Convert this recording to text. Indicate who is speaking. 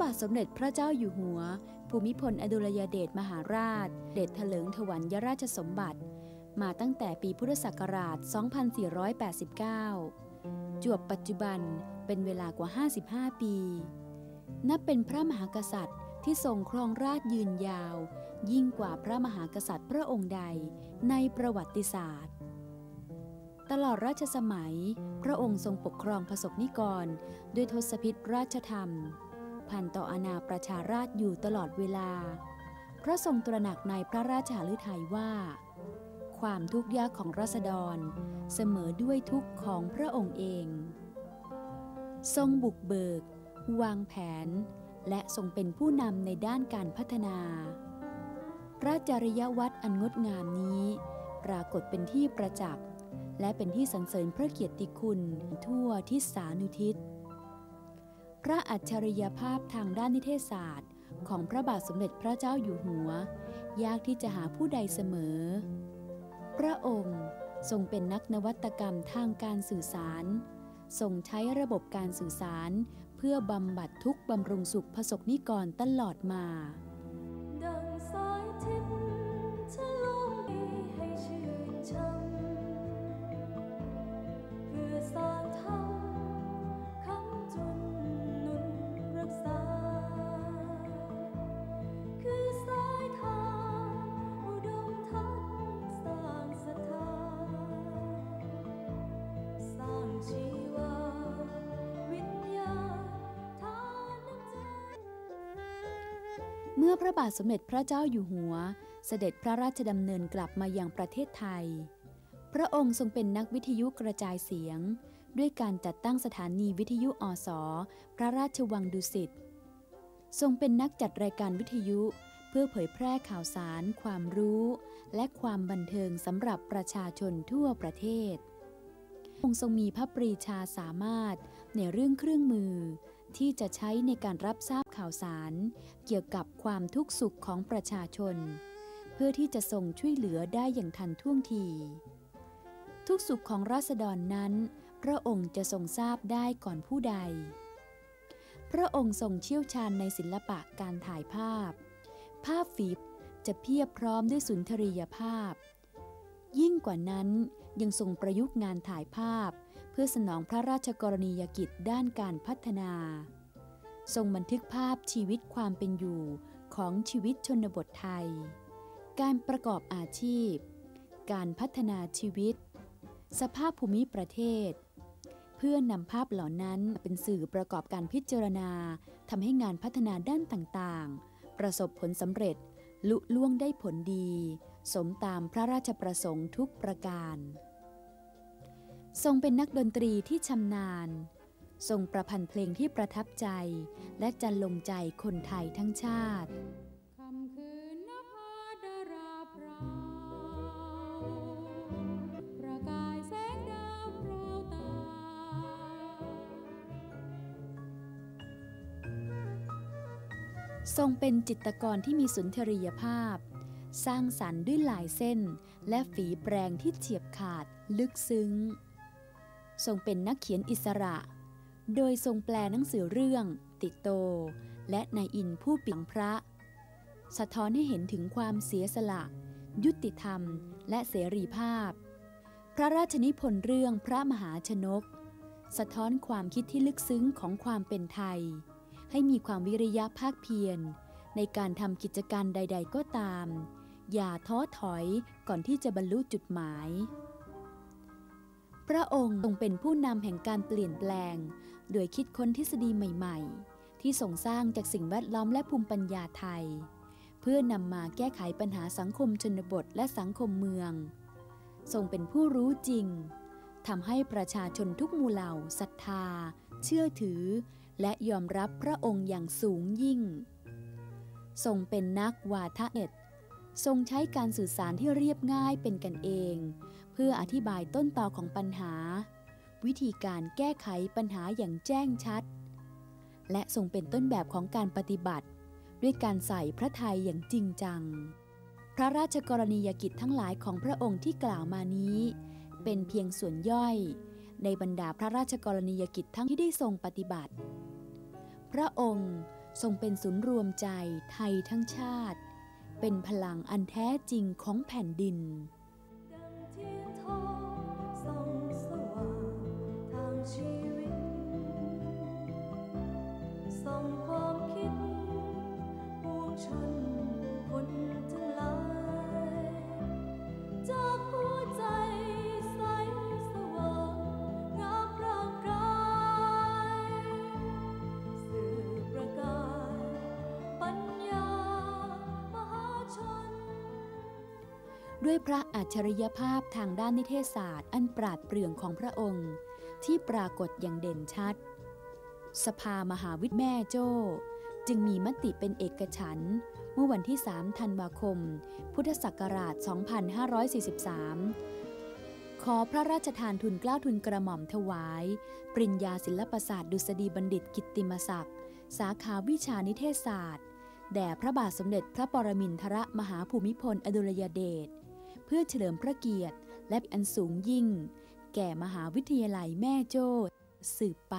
Speaker 1: บาทสมเด็จพระเจ้าอยู่หัว ภูมิพลอดุลยเดชมหาราช เดชเถลิงถวัลยราชสมบัติ มาตั้งแต่ปีพุทธศักราช 2489 จวบปัจจุบันเป็นเวลากว่า 55 ปี นับเป็นพระมหากษัตริย์ที่ทรงครองราชยืนยาว ยิ่งกว่าพระมหากษัตริย์พระองค์ใดในประวัติศาสตร์ ตลอดราชสมัย พระองค์ทรงปกครองพระสกนิกร ด้วยทศพิธราชธรรม พันต่ออาณาประชาราชอยู่ตลอดเวลา พระทรงตระหนักในพระราชาฤทัยว่า ความทุกข์ยากของราษฎรเสมอด้วยทุกข์ของพระองค์เอง ทรงบุกเบิก วางแผน และทรงเป็นผู้นำในด้านการพัฒนา พระจริยวัตรอันงดงามนี้ ปรากฏเป็นที่ประจักษ์และเป็นที่สรรเสริญพระเกียรติคุณทั่วทิศสานุทิศ พระอัจฉริยภาพทางด้านนิเทศศาสตร์ ของพระบาทสมเด็จพระเจ้าอยู่หัว ยากที่จะหาผู้ใดเสมอ พระองค์ทรงเป็นนักนวัตกรรมทางการสื่อสาร ทรงใช้ระบบการสื่อสาร เพื่อบำบัดทุกบำรุงสุขพระสกนิกรตลอดมา
Speaker 2: เมื่อ
Speaker 1: พระบาทสมเด็จพระเจ้าอยู่หัว เสด็จพระราชดำเนินกลับมายังประเทศไทย พระองค์ทรงเป็นนักวิทยุกระจายเสียง ด้วยการจัดตั้งสถานีวิทยุอสพระราชวังดุสิต ทรงเป็นนักจัดรายการวิทยุ เพื่อเผยแพร่ข่าวสาร ความรู้ และความบันเทิงสำหรับประชาชนทั่วประเทศ องค์ทรงมีพระปรีชาสามารถในเรื่องเครื่องมือ ที่จะใช้ในการรับทราบข่าวสาร เกี่ยวกับความทุกข์สุขของประชาชน เพื่อที่จะทรงช่วยเหลือได้อย่างทันท่วงที ทุกสุขของราษฎรนั้น พระองค์จะทรงทราบได้ก่อนผู้ใด พระองค์ทรงเชี่ยวชาญในศิลปะการถ่ายภาพ ภาพฝีจะเพียบพร้อมด้วยสุนทรียภาพ ยิ่งกว่านั้นยังทรงประยุกต์งานถ่ายภาพ พื่อสนองพระราชกรณียกิจด้านการพัฒนา ทรงบันทึกภาพชีวิตความเป็นอยู่ของชีวิตชนบทไทย การประกอบอาชีพ การพัฒนาชีวิต สภาพภูมิประเทศ เพื่อนำภาพเหล่านั้นเป็นสื่อประกอบการพิจารณาทำให้งานพัฒนาด้านต่างๆ ประสบผลสำเร็จลุล่วงได้ผลดี สมตามพระราชประสงค์ทุกประการ ทรงเป็นนักดนตรีที่ชำนาญ ทรงประพันธ์เพลงที่ประทับใจ และจันลงใจคนไทยทั้งชาติทรงเป็นจิตรกรที่มีสุนทรียภาพ สร้างสรรค์ด้วยลายเส้น และฝีแปรงที่เฉียบขาดลึกซึ้ง ทรงเป็นนักเขียนอิสระ โดยทรงแปลหนังสือเรื่อง ติโต และนายอินผู้ปิ่งพระ สะท้อนให้เห็นถึงความเสียสละ ยุติธรรม และเสรีภาพ พระราชนิพนธ์เรื่องพระมหาชนก สะท้อนความคิดที่ลึกซึ้งของความเป็นไทย ให้มีความวิริยะภาคเพียร ในการทำกิจการใด ๆ ก็ตาม อย่าท้อถอยก่อนที่จะบรรลุจุดหมาย พระองค์ทรงเป็นผู้นำแห่งการเปลี่ยนแปลง โดยคิดค้นทฤษฎีใหม่ๆ ที่ส่งสร้างจากสิ่งแวดล้อมและภูมิปัญญาไทย เพื่อนำมาแก้ไขปัญหาสังคมชนบทและสังคมเมือง ทรงเป็นผู้รู้จริงทำให้ประชาชนทุกหมู่เหล่าศรัทธา เชื่อถือ และยอมรับพระองค์อย่างสูงยิ่ง ทรงเป็นนักวาทะเอ็ดทรงใช้การสื่อสารที่เรียบง่ายเป็นกันเอง เพื่ออธิบายต้นตอของปัญหา วิธีการแก้ไขปัญหาอย่างแจ้งชัด และทรงเป็นต้นแบบของการปฏิบัติ ด้วยการใส่พระไทยอย่างจริงจัง พระราชกรณียกิจทั้งหลายของพระองค์ที่กล่าวมานี้ เป็นเพียงส่วนย่อย ในบรรดาพระราชกรณียกิจทั้งที่ได้ทรงปฏิบัติ พระองค์ทรงเป็นศูนย์รวมใจไทยทั้งชาติ เป็นพลังอันแท้จริงของแผ่นดิ
Speaker 2: น
Speaker 1: ด้วยพระอัจฉริยภาพทางด้านนิเทศศาสตร์อันปราดเปรื่องของพระองค์ ที่ปรากฏอย่างเด่นชัด สภามหาวิทย์แม่โจ้ จึงมีมติเป็นเอกฉันท์เมื่อวันที่ 3 ธันวาคม พุทธศักราช 2543 ขอพระราชทานทุนเกล้าทุนกระหม่อมถวาย ปริญญาศิลปศาสตร์ดุษฎีบัณฑิตกิตติมศักดิ์ สาขาวิชานิเทศศาสตร์แด่พระบาทสมเด็จพระปรมินทรมหาภูมิพลอดุลยเดช เพื่อเฉลิมพระเกียรติและอันสูงยิ่ง แก่มหาวิทยาลัยแม่โจ้สืบไป